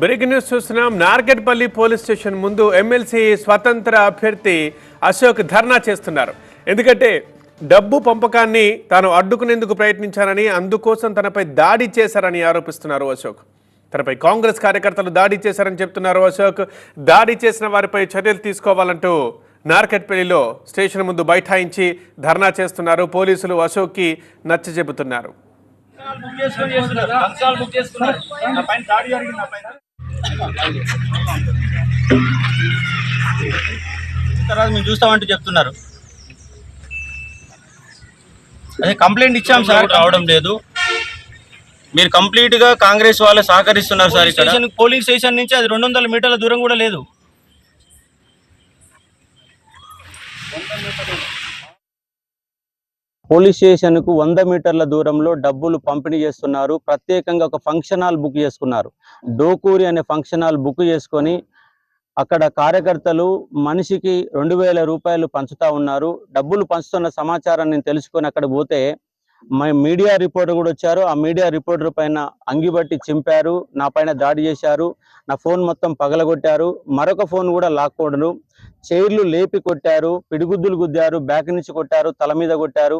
Breaking news చూస్తున్నాం. Nargetpalli police station ముందు MLC స్వతంత్ర అభ్యర్థి అశోక్ ధర్నా చేస్తున్నారు. ఎందుకంటే డబ్బు పంపకాన్ని తాను అడ్డుకునేందుకు ప్రయత్నించానని అందుకోసం తనపై దాడి చేశారని ఆరోపిస్తున్నారు అశోక్. తనపై కాంగ్రెస్ కార్యకర్తలు దాడి చేశారని చెప్తున్నారు అశోక్. దాడి చేసిన వారిపై చర్యలు తీసుకోవాలంటూ నార్కెట్పల్లిలో స్టేషన్ ముందు బైఠాయించి ధర్నా చేస్తున్నారు. పోలీసులు అశోక్కి నచ్చ చెబుతున్నారు బుక్ చేసుకొని చేస్తున్నారు. లంచాలు బుక్ చేసుకున్నారు. నా పైన దాడి జరిగింది నా పైన. తర్వాత మేము చూస్తామంటూ చెప్తున్నారు. అదే కంప్లైంట్ ఇచ్చాం సార్. రావడం లేదు. మీరు కంప్లీట్గా కాంగ్రెస్ వాళ్ళు సహకరిస్తున్నారు సార్ ఇక్కడ. స్టేషన్ పోలింగ్ స్టేషన్ నుంచి అది రెండు వందల మీటర్ల దూరం కూడా లేదు. పోలీస్ స్టేషన్కు వంద మీటర్ల దూరంలో డబ్బులు పంపిణీ చేస్తున్నారు. ప్రత్యేకంగా ఒక ఫంక్షన్ హాల్ బుక్ చేసుకున్నారు. డోకూరి అనే ఫంక్షన్ హాల్ బుక్ చేసుకొని అక్కడ కార్యకర్తలు మనిషికి రెండు వేల రూపాయలు పంచుతా ఉన్నారు. డబ్బులు పంచుతున్న సమాచారాన్ని నేను తెలుసుకొని అక్కడ పోతే మీడియా రిపోర్టర్ కూడా వచ్చారు. ఆ మీడియా రిపోర్టర్ పైన అంగిబట్టి చింపారు. నా పైన దాడి చేశారు. నా ఫోన్ మొత్తం పగలగొట్టారు. మరొక ఫోన్ కూడా లాక్కోడరు చైర్లు లేపి కొట్టారు పిడిగుద్దులు గుద్దారు బ్యాక్ నుంచి కొట్టారు తల మీద కొట్టారు.